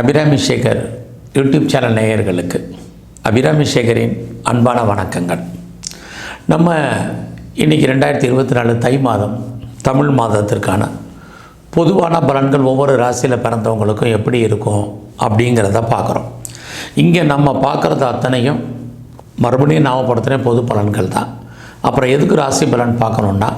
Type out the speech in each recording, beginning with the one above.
Abirami Sekar YouTube channel நேயர்களுக்கு. அபிராமி சேகரின் அன்பான வணக்கங்கள். நம்ம இன்றைக்கி ரெண்டாயிரத்தி இருபத்தி நாலு தை மாதம் தமிழ் மாதத்திற்கான பொதுவான பலன்கள் ஒவ்வொரு ராசியில் பிறந்தவங்களுக்கும் எப்படி இருக்கும் அப்படிங்கிறத பார்க்குறோம். இங்கே நம்ம பார்க்குறது அத்தனையும் மறுபடியும் ஞாபகப்படுத்துகிறேன் பொது பலன்கள் தான். அப்புறம் எதுக்கு ராசி பலன் பார்க்கணுன்னா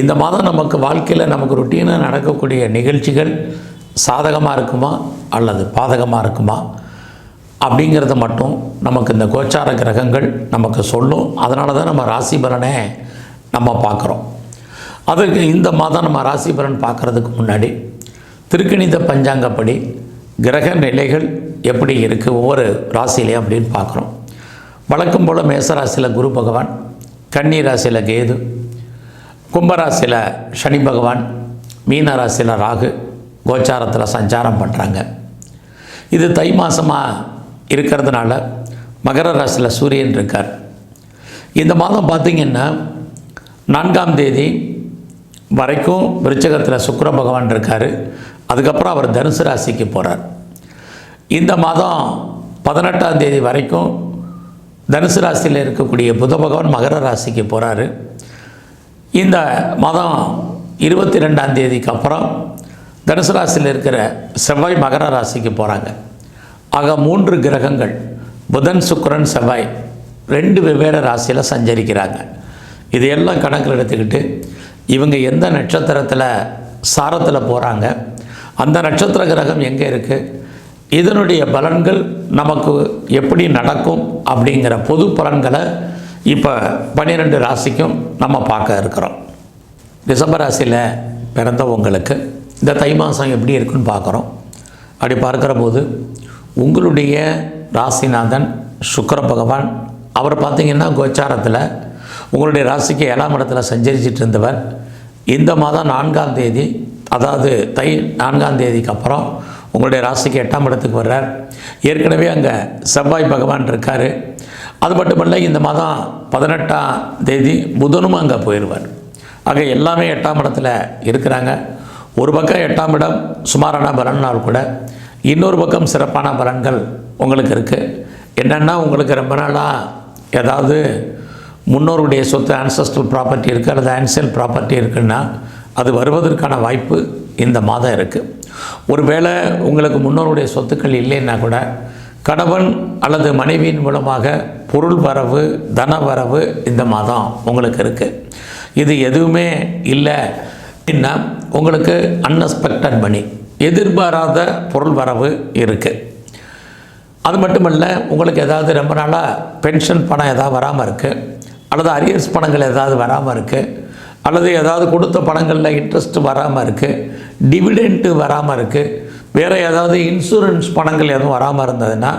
இந்த மாதம் நமக்கு வாழ்க்கையில் நமக்கு ருட்டீனாக நடக்கக்கூடிய நிகழ்ச்சிகள் சாதகமாக இருக்குமா அல்லது பாதகமாக இருக்குமா? அப்படிங்கிறத மட்டும் நமக்கு இந்த கோச்சார கிரகங்கள் நமக்கு சொல்லும். அதனால தான் நம்ம ராசி பலனை நம்ம பார்க்குறோம். அதுக்கு இந்த மாதம் நம்ம ராசி பலன் பார்க்குறதுக்கு முன்னாடி திருக்கணித பஞ்சாங்கப்படி கிரக நிலைகள் எப்படி இருக்குது ஒவ்வொரு ராசியிலையும் அப்படின்னு பார்க்குறோம். வழக்கம் போல் மேசராசியில் குரு பகவான் கன்னி ராசியில் கேது கும்பராசியில் சனி பகவான் மீன ராசியில் ராகு கோச்சாரத்தில் சஞ்சாரம் பண்ணுறாங்க இது தை மாதமாக இருக்கிறதுனால மகர ராசியில் சூரியன் இருக்கார். இந்த மாதம் பார்த்திங்கன்னா நான்காம் தேதி வரைக்கும் விருச்சகத்தில் சுக்கர பகவான் இருக்கார். அதுக்கப்புறம் அவர் தனுசு ராசிக்கு போகிறார் இந்த மாதம் பதினெட்டாம் தேதி வரைக்கும் தனுசு ராசியில் இருக்கக்கூடிய புத பகவான் மகர ராசிக்கு போகிறாரு இந்த மாதம் இருபத்தி ரெண்டாம் தேதிக்கு அப்புறம் தனுசு ராசியில் இருக்கிற செவ்வாய் மகர ராசிக்கு போகிறாங்க ஆக மூன்று கிரகங்கள் புதன் சுக்கரன் செவ்வாய் ரெண்டு வெவ்வேறு ராசியில் சஞ்சரிக்கிறாங்க. இதையெல்லாம் கணக்கில் எடுத்துக்கிட்டு இவங்க எந்த நட்சத்திரத்தில் சாரத்தில் போகிறாங்க அந்த நட்சத்திர கிரகம் எங்கே இருக்குது இதனுடைய பலன்கள் நமக்கு எப்படி நடக்கும் அப்படிங்கிற பொது பலன்களை இப்போ பன்னிரெண்டு ராசிக்கும் நம்ம பார்க்க இருக்கிறோம். ரிஷபராசியில் பிறந்தவங்களுக்கு இந்த தை மாதம் எப்படி இருக்குன்னு பார்க்குறோம். அப்படி பார்க்குற போது உங்களுடைய ராசிநாதன் சுக்கிர பகவான் அவர் பார்த்திங்கன்னா கோச்சாரத்தில் உங்களுடைய ராசிக்கு ஏழாம் இடத்துல சஞ்சரிச்சிட்டு இருந்தவர். இந்த மாதம் நான்காம் தேதி அதாவது தை நான்காம் தேதிக்கு அப்புறம் உங்களுடைய ராசிக்கு எட்டாம் இடத்துக்கு வர்றார். ஏற்கனவே அங்கே செவ்வாய் பகவான் இருக்கார். அது மட்டுமல்ல இந்த மாதம் பதினெட்டாம் தேதி புதனும் அங்கே போயிடுவார் ஆக எல்லாமே எட்டாம் இடத்துல இருக்கிறாங்க. ஒரு பக்கம் எட்டாம் இடம் சுமாரான பலன்னால் கூட இன்னொரு பக்கம் சிறப்பான பலன்கள் உங்களுக்கு இருக்குது என்னென்னா உங்களுக்கு ரொம்ப நாளாக ஏதாவது முன்னோருடைய சொத்து ஆன்சஸ்டல் ப்ராப்பர்ட்டி இருக்குது அல்லது ஆன்சியல் ப்ராப்பர்ட்டி இருக்குன்னா அது வருவதற்கான வாய்ப்பு இந்த மாதம் இருக்குது ஒருவேளை உங்களுக்கு முன்னோருடைய சொத்துக்கள் இல்லைன்னா கூட கணவன் அல்லது மனைவியின் மூலமாக பொருள் வரவு தன வரவு இந்த மாதம் உங்களுக்கு இருக்குது இது எதுவுமே இல்லை. என்ன உங்களுக்கு அன்எக்ஸ்பெக்டட் மணி எதிர்பாராத பொருள் வரவு இருக்குது அது மட்டுமல்ல உங்களுக்கு ஏதாவது ரொம்ப நாளாக பென்ஷன் பணம் ஏதாவது வராமல் இருக்குது அல்லது அரியர்ஸ் பணங்கள் ஏதாவது வராமல் இருக்குது அல்லது ஏதாவது கொடுத்த பணங்களில் இன்ட்ரெஸ்ட் வராமல் இருக்குது டிவிடெண்ட்டு வராமல் இருக்குது வேறு ஏதாவது இன்சூரன்ஸ் பணங்கள் எதுவும் வராமல் இருந்ததுன்னா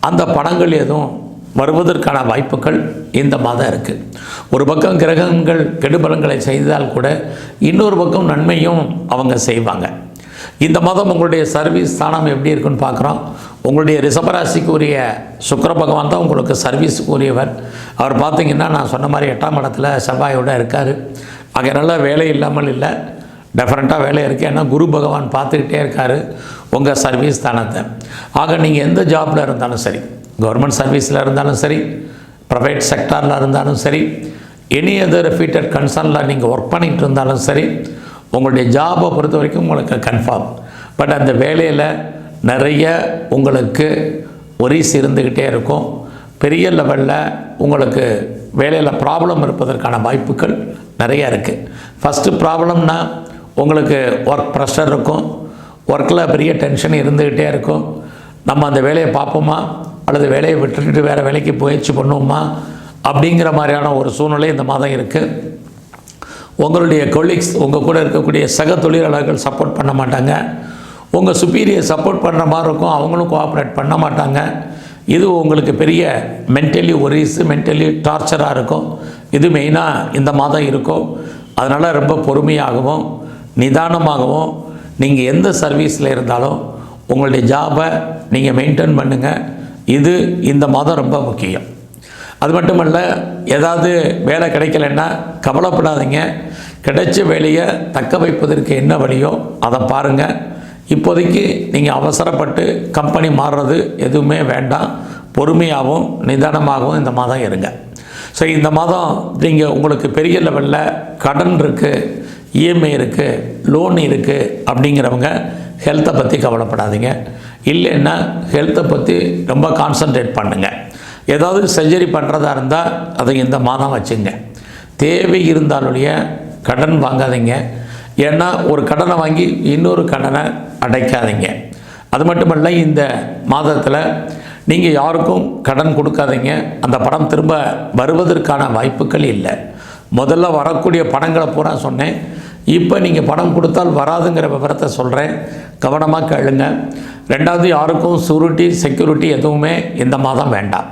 அந்த பணங்கள் எதுவும் வருவதற்கான வாய்ப்புகள் இந்த மாதம் இருக்குது ஒரு பக்கம் கிரகங்கள் கெடுபலங்களை செய்தால் கூட இன்னொரு பக்கம் நன்மையும் அவங்க செய்வாங்க. இந்த மாதம் உங்களுடைய சர்வீஸ் ஸ்தானம் எப்படி இருக்குன்னு பார்க்குறோம். உங்களுடைய ரிஷபராசிக்கு உரிய சுக்கர பகவான் தான் உங்களுக்கு சர்வீஸுக்கு உரியவர் அவர் பார்த்தீங்கன்னா நான் சொன்ன மாதிரி எட்டாம் இடத்துல செவ்வாயோட இருக்கார். அங்கே நல்லா வேலை இல்லாமல் இல்லை. டெஃபரெண்ட்டாக வேலை இருக்குது ஏன்னா குரு பகவான் பார்த்துக்கிட்டே இருக்கார் உங்கள் சர்வீஸ் ஸ்தானத்தை. ஆக நீங்கள் எந்த ஜாப்பில் இருந்தாலும் சரி கவர்மெண்ட் சர்வீஸில் இருந்தாலும் சரி ப்ரைவேட் செக்டாரில் இருந்தாலும் சரி எனி அதர் ரெஃபீட்டட் கன்சர்னில் நீங்கள் ஒர்க் பண்ணிகிட்டு இருந்தாலும் சரி உங்களுடைய ஜாபை பொறுத்த வரைக்கும் உங்களுக்கு கன்ஃபார்ம் பட் அந்த வேலையில் நிறைய உங்களுக்கு ஒரிஸ் இருந்துக்கிட்டே இருக்கும். பெரிய லெவலில் உங்களுக்கு வேலையில் ப்ராப்ளம் இருப்பதற்கான வாய்ப்புகள் நிறைய இருக்குது ஃபஸ்ட்டு ப்ராப்ளம்னா உங்களுக்கு ஒர்க் ப்ரெஷர் இருக்கும். ஒர்க்கில் பெரிய டென்ஷன் இருந்துக்கிட்டே இருக்கும். நம்ம அந்த வேலையை பார்ப்போமா? அல்லது வேலையை விட்டுட்டு வேறு வேலைக்கு முயற்சி பண்ணுவோமா? அப்படிங்கிற மாதிரியான ஒரு சூழ்நிலை இந்த மாதம் இருக்குது உங்களுடைய கொலீக்ஸ் உங்கள் கூட இருக்கக்கூடிய சக தொழிலாளர்கள் சப்போர்ட் பண்ண மாட்டாங்க. உங்கள் சுப்பீரியர் சப்போர்ட் பண்ணுற மாதிரி இருக்கும் அவங்களும் கோஆப்ரேட் பண்ண மாட்டாங்க. இது உங்களுக்கு பெரிய மென்டலி ஒரிஸு மென்டலி டார்ச்சராக இருக்கும். இது மெயினாக இந்த மாதம் இருக்கும். அதனால் ரொம்ப பொறுமையாகவும் நிதானமாகவும் நீங்கள் எந்த சர்வீஸில் இருந்தாலும் உங்களுடைய ஜாபை நீங்கள் மெயின்டைன் பண்ணுங்கள் இது இந்த மாதம் ரொம்ப முக்கியம். அது மட்டுமல்ல ஏதாவது வேலை கிடைக்கலன்னா கவலைப்படாதீங்க. கிடைச்ச வேலையை தக்க வைப்பதற்கு என்ன வழியோ அதை பாருங்கள் இப்போதைக்கு நீங்கள் அவசரப்பட்டு கம்பெனி மாறுறது எதுவுமே வேண்டாம். பொறுமையாகவும் நிதானமாகவும் இந்த மாதம் இருங்க. ஸோ இந்த மாதம் நீங்கள் உங்களுக்கு பெரிய லெவலில் கடன் இருக்குது இஎம்ஐ இருக்குது லோன் இருக்குது அப்படிங்கிறவங்க ஹெல்த்தை பற்றி கவலைப்படாதீங்க. இல்லைன்னா ஹெல்த்தை பற்றி ரொம்ப கான்சன்ட்ரேட் பண்ணுங்கள் ஏதாவது சர்ஜரி பண்ணுறதா இருந்தால் அதை இந்த மாதம் வச்சுங்க. தேவை இருந்தாலுடைய கடன் வாங்காதீங்க. ஏன்னா ஒரு கடனை வாங்கி இன்னொரு கடனை அடைக்காதீங்க. அது மட்டுமல்ல இந்த மாதத்தில் நீங்கள் யாருக்கும் கடன் கொடுக்காதீங்க. அந்த படம் திரும்ப வருவதற்கான வாய்ப்புகள் இல்லை. முதல்ல வரக்கூடிய பணங்களை பூரா சொன்னேன். இப்போ நீங்கள் பணம் கொடுத்தால் வராதுங்கிற விவரத்தை சொல்கிறேன் கவனமாக கேளுங்க. ரெண்டாவது யாருக்கும் சூரிட்டி செக்யூரிட்டி எதுவுமே இந்த மாதம் வேண்டாம்.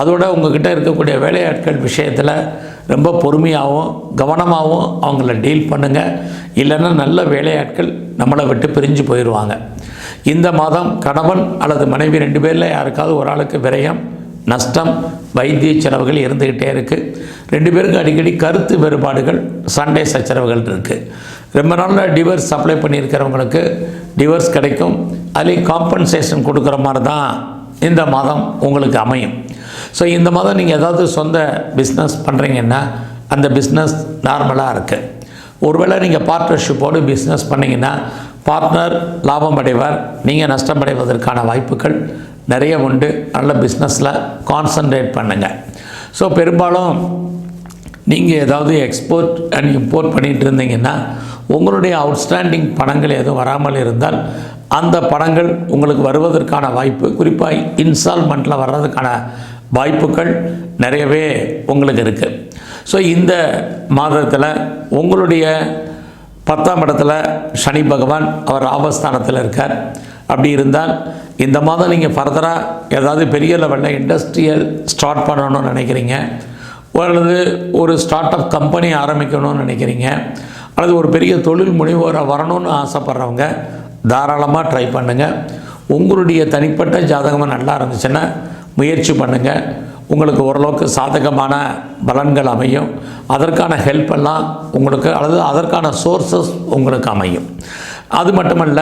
அதோட உங்ககிட்ட இருக்கக்கூடிய வேலையாட்கள் விஷயத்தில் ரொம்ப பொறுமையாகவும் கவனமாகவும் அவங்கள டீல் பண்ணுங்கள் இல்லைன்னா நல்ல வேலையாட்கள் நம்மளை விட்டு பிரிஞ்சு போயிடுவாங்க இந்த மாதம் கணவன் அல்லது மனைவி ரெண்டு பேரில் யாருக்காவது ஒரு ஆளுக்கு விரயம் நஷ்டம் வைத்திய செலவுகள் இருந்துக்கிட்டே இருக்குது ரெண்டு பேருக்கும் அடிக்கடி கருத்து வேறுபாடுகள் சண்டை சச்சரவுகள் இருக்குது ரொம்ப நாளில் டிவர்ஸ் அப்ளை பண்ணியிருக்கிறவங்களுக்கு டிவர்ஸ் கிடைக்கும். அதுலேயும் காம்பன்சேஷன் கொடுக்குற மாதிரி தான் இந்த மாதம் உங்களுக்கு அமையும். ஸோ இந்த மாதம் நீங்கள் ஏதாவது சொந்த பிஸ்னஸ் பண்ணுறீங்கன்னா அந்த பிஸ்னஸ் நார்மலாக இருக்குது ஒருவேளை நீங்கள் பார்ட்னர்ஷிப்போடு பிஸ்னஸ் பண்ணிங்கன்னா பார்ட்னர் லாபம் அடைவார் நீங்கள் நஷ்டமடைவதற்கான வாய்ப்புகள் நிறைய உண்டு. நல்ல பிஸ்னஸில் கான்சன்ட்ரேட் பண்ணுங்கள் ஸோ பெரும்பாலும் நீங்கள் ஏதாவது எக்ஸ்போர்ட் அண்ட் இம்போர்ட் பண்ணிகிட்டு இருந்தீங்கன்னா உங்களுடைய அவுட்ஸ்டாண்டிங் பணங்கள் எதுவும் வராமல் இருந்தால் அந்த பணங்கள் உங்களுக்கு வருவதற்கான வாய்ப்பு குறிப்பாக இன்ஸ்டால்மெண்ட்டில் வர்றதுக்கான வாய்ப்புகள் நிறையவே உங்களுக்கு இருக்குது ஸோ இந்த மாதத்தில் உங்களுடைய பத்தாம் இடத்துல சனி பகவான் அவர் ஆபஸ்தானத்தில் இருக்கார். அப்படி இருந்தால் இந்த மாதம் நீங்கள் ஃபர்தராக ஏதாவது பெரிய லெவலில் இண்டஸ்ட்ரியல் ஸ்டார்ட் பண்ணணும்னு நினைக்கிறீங்க. அல்லது ஒரு ஸ்டார்ட் அப் கம்பெனி ஆரம்பிக்கணும்னு நினைக்கிறீங்க. அல்லது ஒரு பெரிய தொழில் முனைவோராக வரணும்னு ஆசைப்பட்றவங்க தாராளமாக ட்ரை பண்ணுங்கள் உங்களுடைய தனிப்பட்ட ஜாதகமாக நல்லா இருந்துச்சுன்னா முயற்சி பண்ணுங்கள் உங்களுக்கு ஓரளவுக்கு சாதகமான பலன்கள் அமையும். அதற்கான ஹெல்ப் எல்லாம் உங்களுக்கு அல்லது அதற்கான சோர்சஸ் உங்களுக்கு அமையும். அது மட்டுமல்ல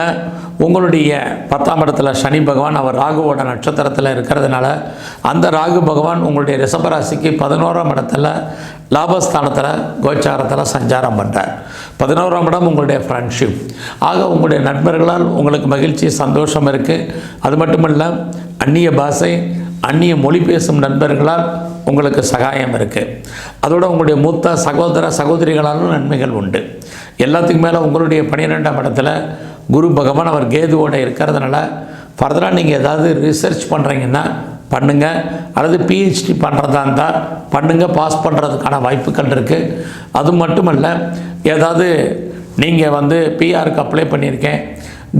உங்களுடைய பத்தாம் இடத்துல சனி பகவான் அவர் ராகுவோட நட்சத்திரத்தில் இருக்கிறதுனால அந்த ராகு பகவான் உங்களுடைய ரிஷபராசிக்கு பதினோராம் இடத்துல லாபஸ்தானத்தில் கோச்சாரத்தில் சஞ்சாரம் பண்ணுறார் பதினோராம் இடம் உங்களுடைய ஃப்ரெண்ட்ஷிப் ஆக உங்களுடைய நண்பர்களால் உங்களுக்கு மகிழ்ச்சி சந்தோஷம் இருக்குது அது மட்டுமல்ல அந்நிய பாஷை அந்நிய மொழி பேசும் நண்பர்களால் உங்களுக்கு சகாயம் இருக்குது அதோடு உங்களுடைய மூத்த சகோதர சகோதரிகளாலும் நன்மைகள் உண்டு. எல்லாத்துக்கும் மேலே உங்களுடைய பன்னிரெண்டாம் இடத்துல குரு பகவான் அவர் கேதுவோடு இருக்கிறதுனால ஃபர்தராக நீங்கள் ஏதாவது ரிசர்ச் பண்ணுறீங்கன்னா பண்ணுங்கள் அல்லது பிஹெச்டி பண்ணுறதா இருந்தால் பண்ணுங்கள் பாஸ் பண்ணுறதுக்கான வாய்ப்புகள் இருக்குது அது மட்டுமல்ல ஏதாவது நீங்கள் வந்து பிஆருக்கு அப்ளை பண்ணியிருக்கேன்.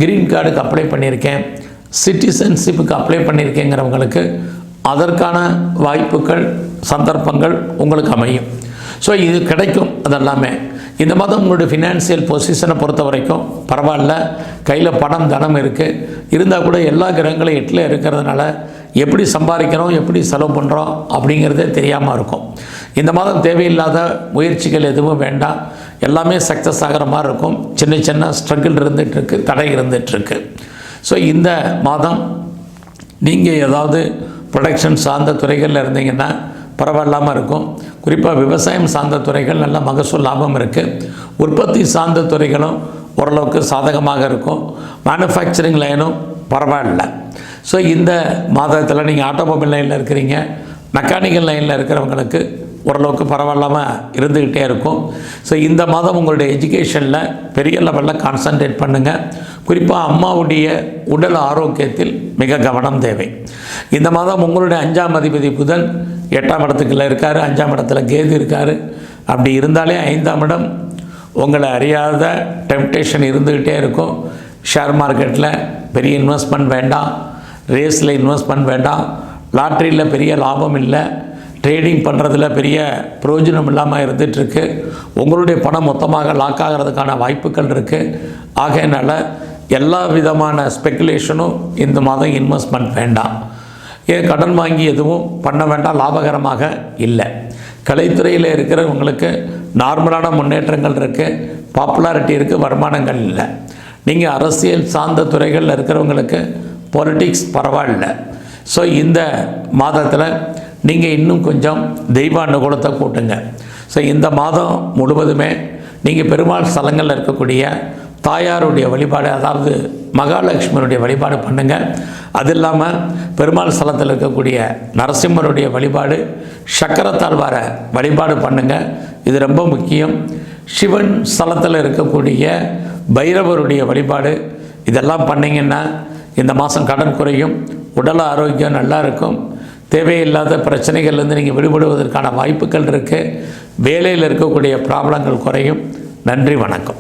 க்ரீன் கார்டுக்கு அப்ளை பண்ணியிருக்கேன். சிட்டிசன்ஷிப்புக்கு அப்ளை பண்ணியிருக்கேங்கிறவங்களுக்கு அதற்கான வாய்ப்புகள் சந்தர்ப்பங்கள் உங்களுக்கு அமையும். ஸோ இது கிடைக்கும் அதெல்லாமே. இந்த மாதம் உங்களுடைய ஃபினான்சியல் பொசிஷனை பொறுத்த வரைக்கும் பரவாயில்ல. கையில் பணம் தனம் இருக்குது இருந்தால் கூட எல்லா கிரகங்களும் எட்டில் இருக்கிறதுனால எப்படி சம்பாதிக்கிறோம் எப்படி செலவு பண்ணுறோம் அப்படிங்கிறதே தெரியாமல் இருக்கும். இந்த மாதம் தேவையில்லாத முயற்சிகள் எதுவும் வேண்டாம். எல்லாமே சக்ஸஸ் ஆகிற மாதிரி இருக்கும். சின்ன சின்ன ஸ்ட்ரகிள் இருந்துகிட்ருக்கு தடை இருந்துகிட்ருக்கு. ஸோ இந்த மாதம் நீங்கள் ஏதாவது ப்ரொடக்ஷன் சார்ந்த துறைகளில் இருந்தீங்கன்னா பரவாயில்லாமல் இருக்கும். குறிப்பாக விவசாயம் சார்ந்த துறைகள் நல்ல மகசூல் லாபம் இருக்குது உற்பத்தி சார்ந்த துறைகளும் ஓரளவுக்கு சாதகமாக இருக்கும். மேனுஃபேக்சரிங் லைனும் பரவாயில்ல. ஸோ இந்த மாதத்தில் நீங்கள் ஆட்டோமொபைல் லைனில் இருக்கிறீங்க. மெக்கானிக்கல் லைனில் இருக்கிறவங்களுக்கு ஓரளவுக்கு பரவாயில்லாமல் இருந்துக்கிட்டே இருக்கும். ஸோ இந்த மாதம் உங்களுடைய எஜுகேஷனில் பெரிய லெவலில் கான்சன்ட்ரேட் பண்ணுங்கள் குறிப்பாக அம்மாவுடைய உடல் ஆரோக்கியத்தில் மிக கவனம் தேவை. இந்த மாதம் உங்களுடைய அஞ்சாம் அதிபதி புதன் எட்டாம் இடத்துக்குள்ளே இருக்கார் அஞ்சாம் இடத்துல கேது இருக்கார். அப்படி இருந்தாலே ஐந்தாம் இடம் உங்களை அறியாத டெம்டேஷன் இருந்துக்கிட்டே இருக்கும். ஷேர் மார்க்கெட்டில் பெரிய இன்வெஸ்ட்மெண்ட் வேண்டாம். ரேஸில் இன்வெஸ்ட்மெண்ட் வேண்டாம். லாட்ரியில் பெரிய லாபம் இல்லை. ட்ரேடிங் பண்ணுறதுல பெரிய பிரயோஜனம் இல்லாமல் இருந்துகிட்ருக்கு உங்களுடைய பணம் மொத்தமாக லாக் ஆகிறதுக்கான வாய்ப்புகள் இருக்குது ஆகையினால் எல்லா விதமான ஸ்பெக்குலேஷனும் இந்த மாதம் இன்வெஸ்ட்மெண்ட் வேண்டாம். ஏன் கடன் வாங்கி எதுவும் பண்ண வேண்டாம் லாபகரமாக இல்லை. கலைத்துறையில் இருக்கிறவங்களுக்கு நார்மலான முன்னேற்றங்கள் இருக்குது பாப்புலாரிட்டி இருக்குது வருமானங்கள் இல்லை. நீங்கள் அரசியல் சார்ந்த துறைகளில் இருக்கிறவங்களுக்கு பொலிட்டிக்ஸ் பரவாயில்ல. ஸோ இந்த மாதத்தில் நீங்கள் இன்னும் கொஞ்சம் தெய்வ அனுகூலத்தை கூட்டுங்க. ஸோ இந்த மாதம் முழுவதுமே நீங்கள் பெருமாள் ஸ்தலங்களில் இருக்கக்கூடிய தாயாருடைய வழிபாடு அதாவது மகாலட்சுமியுடைய வழிபாடு பண்ணுங்கள் அது இல்லாமல் பெருமாள் ஸ்தலத்தில் இருக்கக்கூடிய நரசிம்மருடைய வழிபாடு சக்கரத்தாழ்வாரை வழிபாடு பண்ணுங்கள் இது ரொம்ப முக்கியம். சிவன் ஸ்தலத்தில் இருக்கக்கூடிய பைரவருடைய வழிபாடு இதெல்லாம் பண்ணிங்கன்னா இந்த மாதம் கடன் குறையும் உடல் ஆரோக்கியம் நல்லா இருக்கும் தேவையில்லாத பிரச்சனைகள்லேருந்து நீங்கள் விடுபடுவதற்கான வாய்ப்புகள் இருக்குது வேலையில் இருக்கக்கூடிய ப்ராப்ளங்கள் குறையும். நன்றி வணக்கம்.